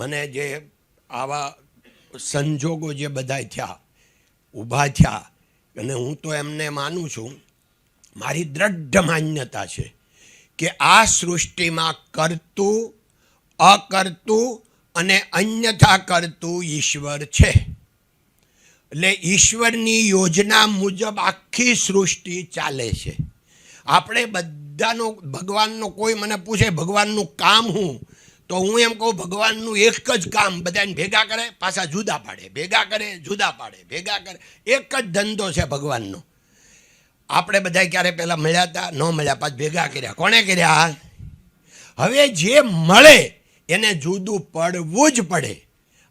મને જે આવા સંજોગો જે બધાય થયા, ઊભા થયા, અને હું તો એમને માનું છું, મારી દ્રઢ માન્યતા છે કે આ સૃષ્ટિમાં કરતું, અકર્તું અને અન્યથા કરતું ઈશ્વર છે. એટલે ઈશ્વરની યોજના મુજબ આખી સૃષ્ટિ ચાલે છે. આપણે બધાનો, ભગવાનનો કોઈ મને પૂછે, ભગવાનનું કામ હું? તો હું એમ કહું, ભગવાનનું એક જ કામ બધાને ભેગા કરે, પાછા જુદા પાડે. ભેગા કરે, જુદા પાડે. ભેગા કરે. એક જ ધંધો છે ભગવાનનો. આપણે બધા ક્યારે પહેલાં મળ્યા હતા? ન મળ્યા, પાછ ભેગા કર્યા. કોણે કર્યા? હવે જે મળે, એને જુદું પડવું જ પડે.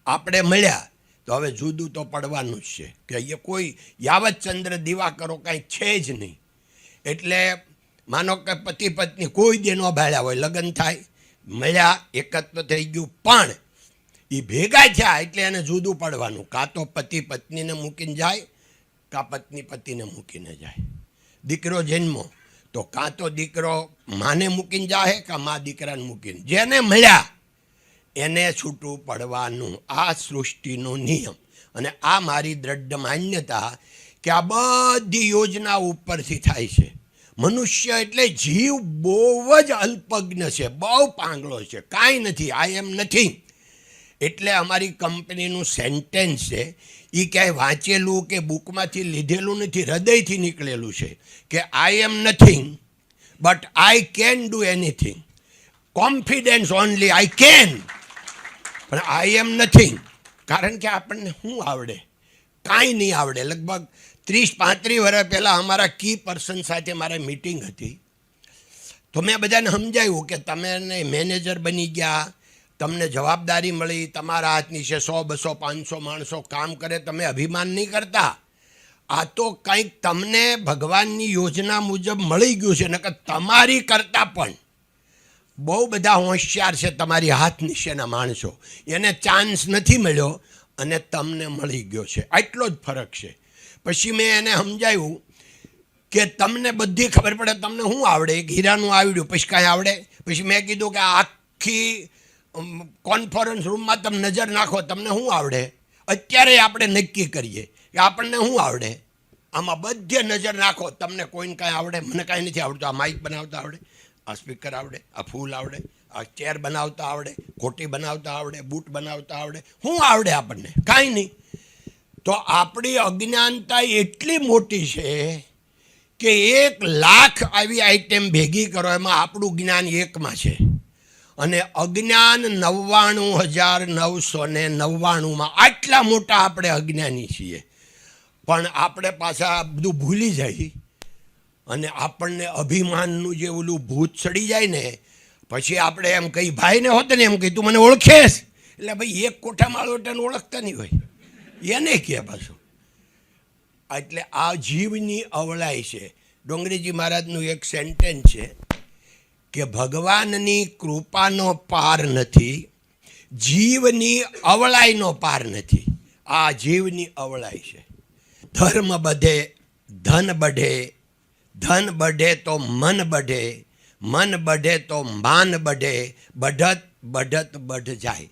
આપણે મળ્યા, તો હવે જુદું તો પડવાનું જ છે. કે એ કોઈ યાવત ચંદ્ર દિવાકરો કાંઈ છે જ નહીં. એટલે માનો કે પતિ પત્ની કોઈ દે ન ભાડ્યા હોય, લગ્ન થાય મળ્યા એકત્વ થઈ ગયું. પણ એ ભેગા થયા એટલે એને જુદું પડવાનું કાં તો પતિ પત્નીને મૂકીને જાય, કાં પત્ની પતિને મૂકીને જાય. દીકરો જન્મો, તો કાં તો દીકરો માને મૂકીને જાય કાં મા દીકરાને મૂકીને. જેને મળ્યા, એને છૂટું પડવાનું. આ સૃષ્ટિનો નિયમ. અને આ મારી દ્રઢ માન્યતા કે આ બધી યોજના ઉપરથી થાય છે. મનુષ્ય એટલે જીવ બહુ જ અલ્પજ્ઞ છે, બહુ પાંગળો છે, કાંઈ નથી આઈ એમ નથી એટલે અમારી કંપનીનું સેન્ટેન્સ છે એ ક્યાંય વાંચેલું કે બુકમાંથી લીધેલું નથી, હૃદયથી નીકળેલું છે કે I am nothing but I can do anything confidence only I can પણ આઈ એમ નથિંગ કારણ કે આપણને શું આવડે? કાંઈ નહીં આવડે. લગભગ ત્રીસ, પાંત્રીસ વર્ષ પહેલાં અમારા કી પર્સન સાથે મારે મિટિંગ હતી. તો મેં બધાને સમજાવ્યું કે તમે મેનેજર બની ગયા, તમને જવાબદારી મળી, તમારા હાથની છે સો, બસો, પાંચસો માણસો કામ કરે, તમે અભિમાન નહીં કરતા. આ તો કંઈક તમને ભગવાનની યોજના મુજબ મળી ગયું છે, નકર તમારી કરતાં પણ. બહુ બધા હોશિયાર છે તમારી હાથ નીચેના માણસો. એને ચાન્સ નથી મળ્યો. અને તમને મળી ગયો છે. આટલો જ ફરક છે. પછી મેં એને સમજાવ્યું કે તમને બધી ખબર પડે, તમને શું આવડે? એક હીરાનું આવડ્યું પછી કાંઈ આવડે? પછી મેં કીધું કે આખી કોન્ફરન્સ રૂમમાં તમે નજર નાખો, તમને શું આવડે? અત્યારે આપણે નક્કી કરીએ કે આપણને શું આવડે? આમાં બધે નજર નાખો, તમને કોઈને કાંઈ આવડે? મને કાંઈ નથી આવડતું, આ માઇક બનાવતા આવડે, આ સ્પીકર આવડે, આ ફૂલ આવડે. ચેર બનાવતા આવડે ખોટી બનાવતા આવડે, બૂટ બનાવતા આવડે શું આવડે આપણને? કાંઈ નહીં. તો આપણી અજ્ઞાનતા એટલી મોટી છે કે એક લાખ આવી આઈટમ ભેગી કરો, એમાં આપણું જ્ઞાન એકમાં છે. અને અજ્ઞાન નવ્વાણું હજાર નવસો ને નવ્વાણુંમાં આટલા મોટા આપણે અજ્ઞાની છીએ. પણ આપણે પાછા બધું ભૂલી જાય. અને આપણને અભિમાનનું જે ઓલું ભૂત ચડી જાય ને પછી આપણે એમ કહી, ભાઈને હોત ને એમ કહી, તું મને ઓળખેશ. એટલે ભાઈ, એક કોઠા માળવટાને ઓળખતા નહીં હોય. એને કહે પાછું. એટલે આ જીવની અવળાઈ છે. ડોંગરીજી મહારાજનું એક સેન્ટેન્સ છે કે, ભગવાનની કૃપાનો પાર નથી, જીવની અવળાઈનો પાર નથી. આ જીવની અવળાઈ છે. ધર્મ બધે, ધન બઢે ધન બઢે તો મન બઢે મન બઢે તો માન બઢે, બઢત બઢત, બઢ જાય.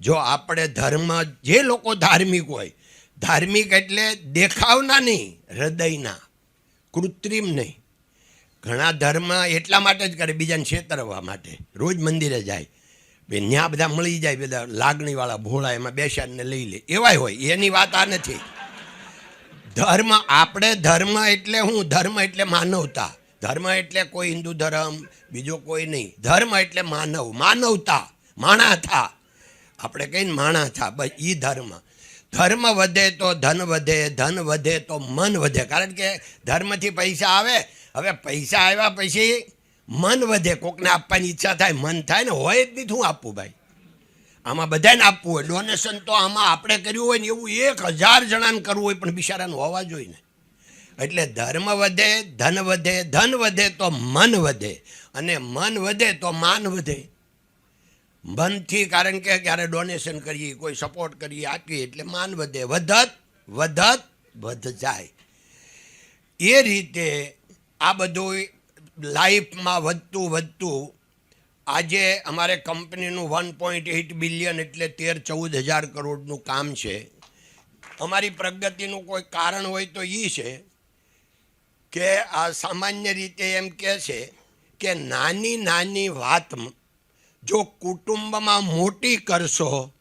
જો આપણે ધર્મ, જે લોકો ધાર્મિક હોય, ધાર્મિક એટલે દેખાવના નહીં, હૃદયના. કૃત્રિમ નહીં. ઘણા ધર્મ એટલા માટે જ કરે, બીજાને છેતરવા માટે. રોજ મંદિરે જાય, બે ત્યાં બધા મળી જાય બધા લાગણીવાળા ભોળા એમાં બેસાડને લઈ લે. એવાય હોય, એની વાત આ નથી. ધર્મ, આપણે ધર્મ એટલે હું, ધર્મ એટલે માનવતા. ધર્મ એટલે કોઈ હિન્દુ ધર્મ, બીજો કોઈ નહીં. ધર્મ એટલે માનવ, માનવતા માણા થા આપણે કહીને માણા થા બસ એ ધર્મ. ધર્મ વધે તો ધન વધે ધન વધે તો મન વધે. કારણ કે ધર્મથી પૈસા આવે, હવે પૈસા આવ્યા પછી મન વધે. કોકને આપવાની ઈચ્છા થાય, મન થાય ને હોય જ નહીં શું આપવું ભાઈ? આમાં બધાને આપવું હોય. ડોનેશન તો આમાં આપણે કર્યું હોય ને એવું એક હજાર જણાને કરવું હોય પણ બિચારાને હોવા જોઈએ ને. એટલે ધર્મ વધે, ધન વધે ધન વધે તો મન વધે. અને મન વધે તો માન વધે. મનથી કારણ કે ક્યારે ડોનેશન કરીએ, કોઈ સપોર્ટ કરીએ, આપીએ એટલે માન વધે. વધત વધત વધ જાય એ રીતે આ બધું લાઈફમાં વધતું વધતું આજે અમારે કંપનીનું વન પોઈન્ટ એઇટ બિલિયન એટલે તેર ચૌદ હજાર કરોડનું કામ છે. અમારી પ્રગતિનું કોઈ કારણ હોય તો એ છે. કે આ સામાન્ય રીતે એમ કહે છે કે નાની નાની વાત જો કુટુંબમાં મોટી કરશો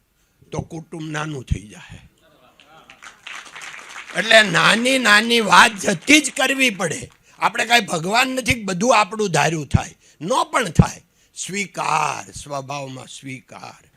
તો કુટુંબ નાનું થઈ જાય એટલે નાની નાની વાત જતી જ કરવી પડે. આપણે કાંઈ ભગવાન નથી બધું આપણું ધાર્યું થાય. ન પણ થાય. સ્વીકાર, સ્વભાવમાં સ્વીકાર.